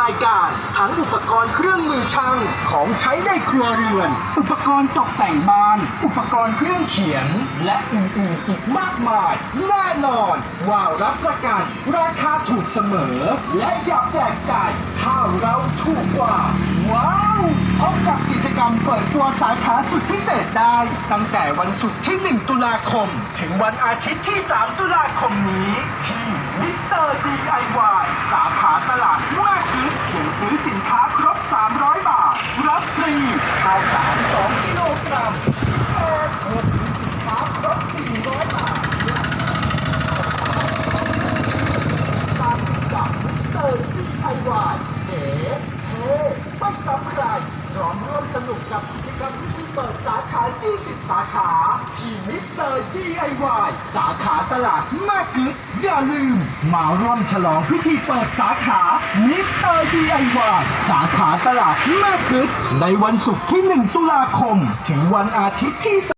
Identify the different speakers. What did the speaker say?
Speaker 1: รายการทั้งอุปกรณ์เครื่องมือช่างของใช้ในครัวเรือน อุปกรณ์ตกแต่งบ้าน อุปกรณ์เครื่องเขียน และอื่นๆอีกมากมายแน่นอนว่ารับประกันราคาถูกเสมอ และอย่าแปลกใจถ้าเราถูกกว่า ว้าวพบกับกิจกรรมเปิดตัวสาขาสุดพิเศษได้ ตั้งแต่วันศุกร์ที่ 1 ตุลาคม ถึงวันอาทิตย์ที่ 3 ตุลาคมนี้ที่มิสเตอร์ DIY สาขาตลาดแม่ซื้อเขียนซื้อสินค้าครบ 300 บาท รี ข้าวสาร2กิโลกรัมแอร์เพิ่มร้อสินค้าครบ400บาทตามติดกับมิสเตอร์ DIY เอ๋เท่ไม่ซ้ำใครพร้อมร่วมสนุกกับกิจกรรม เปิดสาขา 20 สาขาที่มิสเตอร์ DIY สาขาตลาดแม่กึดอย่าลืม มาร่วมฉลองพิธีเปิดสาขามิสเตอร์ DIY สาขาตลาดแม่กึดในวันศุกร์ที่ 1 ตุลาคม ถึงวันอาทิตย์ที่